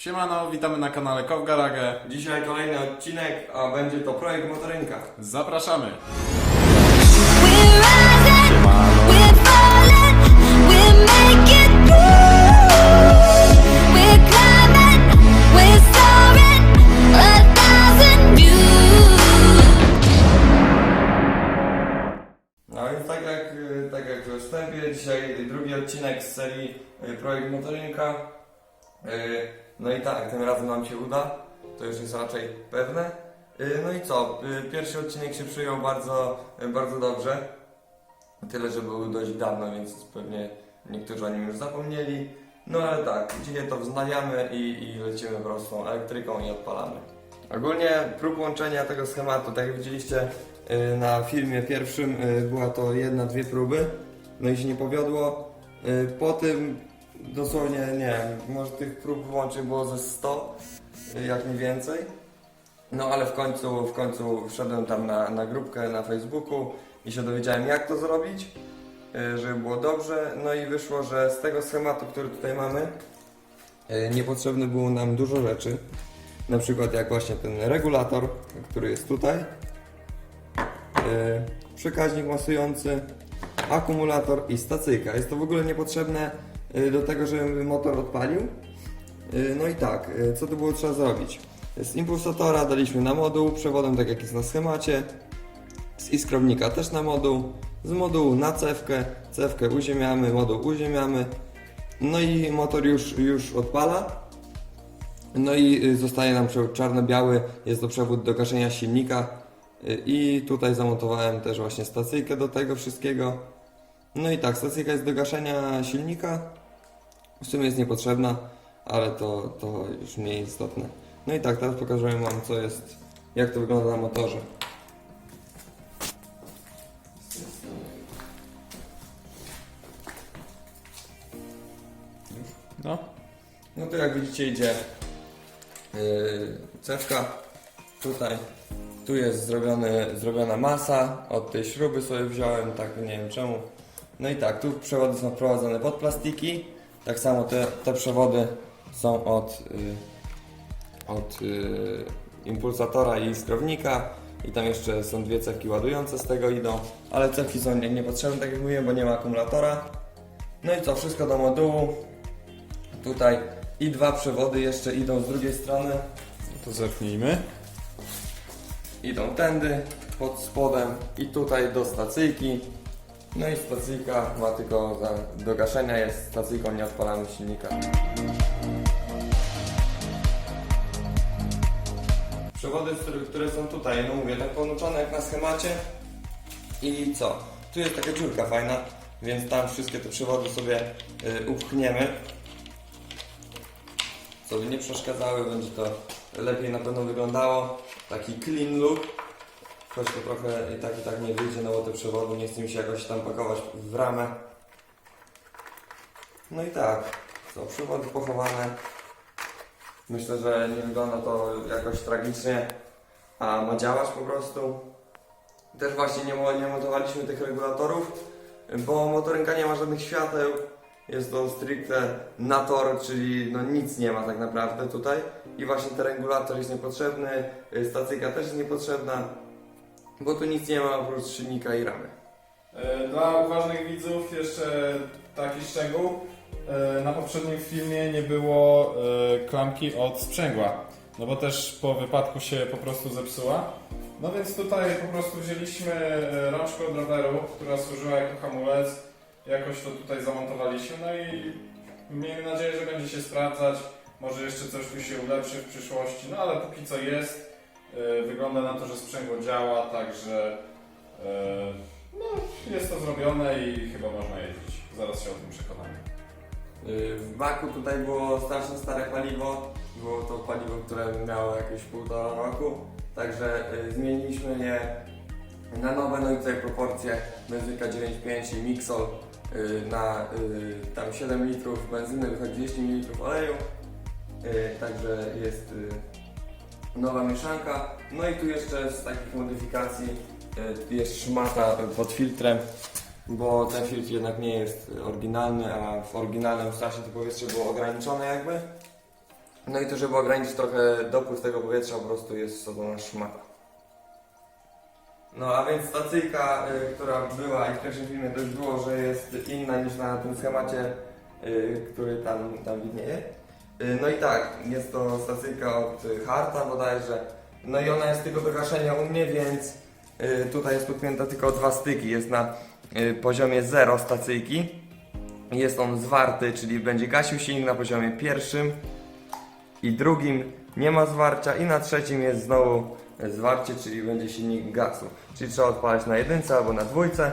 Siemano, witamy na kanale Kow Garage. Dzisiaj kolejny odcinek, a będzie to projekt motorynka. Zapraszamy. No więc tak jak, tak jak we wstępie, dzisiaj drugi odcinek z serii y, Projekt Motorynka. No i tak, tym razem nam się uda, to już jest raczej pewne. Y, No i co, y, pierwszy odcinek się przyjął bardzo, y, bardzo dobrze. Tyle, że był dość dawno, więc pewnie niektórzy o nim już zapomnieli. No ale tak, dzisiaj to wznawiamy i, i lecimy po prostu tą elektryką i odpalamy. Ogólnie prób łączenia tego schematu, tak jak widzieliście na filmie pierwszym, była to jedna, dwie próby. No i się nie powiodło. Po tym dosłownie, nie wiem, może tych prób łączeń było ze 100, y, jak nie więcej. No ale w końcu, w końcu wszedłem tam na, na grupkę na Facebooku i się dowiedziałem jak to zrobić, y, żeby było dobrze. No i wyszło, że z tego schematu, który tutaj mamy, y, niepotrzebne było nam dużo rzeczy. Na przykład jak właśnie ten regulator, który jest tutaj, yy, przekaźnik masujący, akumulator i stacyjka. Jest to w ogóle niepotrzebne do tego, żeby motor odpalił. Yy, no i tak, yy, co tu było trzeba zrobić? Z impulsatora daliśmy na moduł, przewodem tak jak jest na schemacie, z iskrownika też na moduł, z modułu na cewkę, cewkę uziemiamy, moduł uziemiamy, no i motor już, już odpala. No i y, zostaje nam czarno-biały, jest to przewód do gaszenia silnika Y, i tutaj zamontowałem też właśnie stacyjkę do tego wszystkiego. No i tak, stacyjka jest do gaszenia silnika, w sumie jest niepotrzebna, ale to, to już mniej istotne. No i tak, teraz pokażę wam co jest, jak to wygląda na motorze. No. No to jak widzicie idzie yy, cewka tutaj. Tu jest zrobiony, zrobiona masa, od tej śruby sobie wziąłem, tak nie wiem czemu. No i tak, tu przewody są wprowadzone pod plastiki. Tak samo te, te przewody są od, yy, od yy, impulsatora i skrownika. I tam jeszcze są dwie cewki ładujące z tego idą, ale cewki są nie- niepotrzebne, tak jak mówiłem, bo nie ma akumulatora. No i co, wszystko do modułu. Tutaj i dwa przewody jeszcze idą z drugiej strony. To zerknijmy. Idą tędy, pod spodem i tutaj do stacyjki. No i stacyjka ma tylko za, do gaszenia jest stacyjką, nie odpalamy silnika. Przewody, które- są tutaj, no mówię, tak połączone jak na schemacie. I co? Tu jest taka dziurka fajna, więc tam wszystkie te przewody sobie y, upchniemy. Co by nie przeszkadzały, będzie to lepiej na pewno wyglądało. Taki clean look. Choć to trochę i tak i tak nie wyjdzie, bo te przewody nie chce mi się jakoś tam pakować w ramę. No i tak, są przewody pochowane. Myślę, że nie wygląda to jakoś tragicznie, a ma działać po prostu. Też właśnie nie, nie montowaliśmy tych regulatorów, bo motorynka nie ma żadnych świateł. Jest to stricte na tor, czyli no nic nie ma tak naprawdę tutaj. I właśnie ten regulator jest niepotrzebny, stacyjka też jest niepotrzebna, bo tu nic nie ma oprócz silnika i ramy. E, Dla uważnych widzów jeszcze taki szczegół. E, Na poprzednim filmie nie było e, klamki od sprzęgła, no bo też po wypadku się po prostu zepsuła. No więc tutaj po prostu wzięliśmy rączkę od roweru, która służyła jako hamulec. Jakoś to tutaj zamontowaliśmy, no i miejmy nadzieję, że będzie się sprawdzać. Może jeszcze coś tu się ulepszy w przyszłości, no ale póki co jest. E, Wygląda na to, że sprzęgło działa, także e, no, jest to zrobione i chyba można jeździć. Zaraz się o tym przekonamy. Y, W baku tutaj było strasznie stare paliwo. Było to paliwo, które miało jakieś półtora roku. Także y, zmieniliśmy je na nowe, no i tutaj proporcje benzynka 9,5 i Mixol y, na tam 7 litrów benzyny wychodzi 200 ml oleju. Także jest nowa mieszanka. No i tu jeszcze z takich modyfikacji y, jest szmata pod filtrem bo ten filtr jednak nie jest oryginalny, a w oryginalnym strasznie to powietrze było ograniczone jakby. No i to, żeby ograniczyć trochę dopływ tego powietrza, po prostu jest wsadzona szmata. No a więc stacyjka, y, która była i w pierwszym filmie już było, że jest inna niż na tym schemacie, y, który tam, tam widnieje. Y, no i tak, jest to stacyjka od Harta bodajże. No i ona jest tylko do gaszenia u mnie, więc y, tutaj jest podpięta tylko dwa styki. Jest na y, poziomie 0 stacyjki. Jest on zwarty, czyli będzie gasił silnik na poziomie pierwszym i drugim nie ma zwarcia i na trzecim jest znowu zwarcie, czyli będzie silnik gasu. Czyli trzeba odpalać na jedynce albo na dwójce.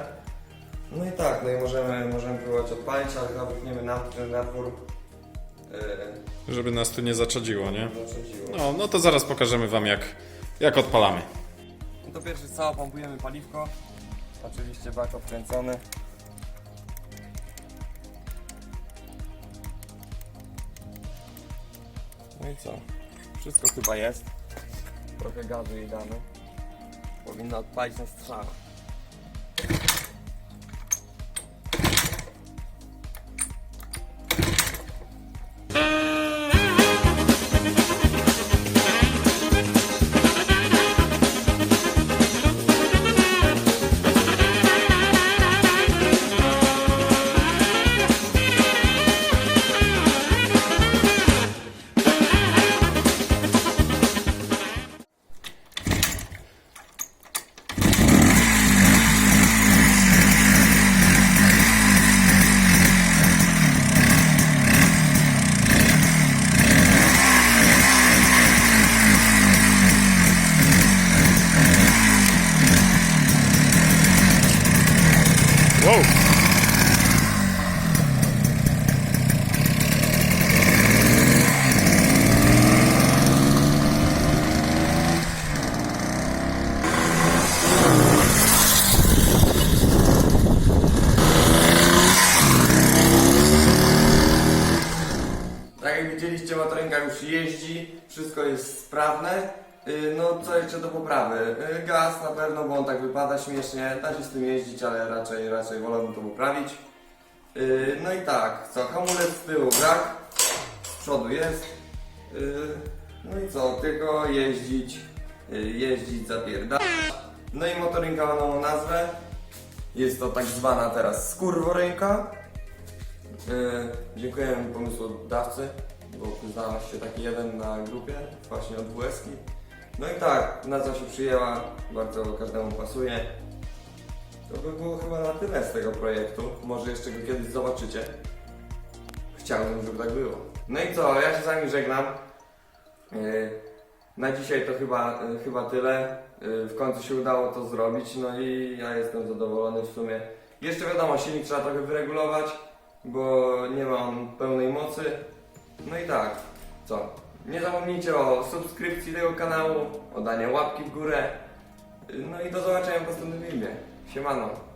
No i tak, no i możemy, możemy próbować odpalić, ale zamkniemy na, na dwór. Żeby nas tu nie zaczadziło, nie? No, no to zaraz pokażemy wam jak, jak odpalamy. No to pierwszy co, pompujemy paliwko. Oczywiście bak obkręcony. No i co? Wszystko chyba jest. Trochę gazu jej damy. Powinno odpalić na strzał. Wow! Tak jak widzieliście, motorynka już jeździ, wszystko jest sprawne. Yy, No co jeszcze do poprawy? Yy, Gaz na pewno, bo on tak wypada śmiesznie, da się z tym jeździć, ale raczej, raczej wolałbym to poprawić. Yy, No i tak, co, hamulec z tyłu brak, z przodu jest. No i co, tylko jeździć, yy, jeździć, zapierdalać. No i motorynka ma nową nazwę. Jest to tak zwana teraz skurworynka. Yy, dziękujemy pomysłodawcy, bo znalazł się taki jeden na grupie, właśnie od WSK. No i tak, nazwa się przyjęła, bardzo każdemu pasuje. To by było chyba na tyle z tego projektu. Może jeszcze go kiedyś zobaczycie. Chciałbym, żeby tak było. No i co, ja się z wami żegnam. Yy, na dzisiaj to chyba, yy, chyba tyle. Yy, w końcu się udało to zrobić, no i ja jestem zadowolony w sumie. Jeszcze wiadomo, silnik trzeba trochę wyregulować bo nie mam pełnej mocy. No i tak, co? Nie zapomnijcie o subskrypcji tego kanału, o danie łapki w górę. No i do zobaczenia w następnym filmie. Siemano.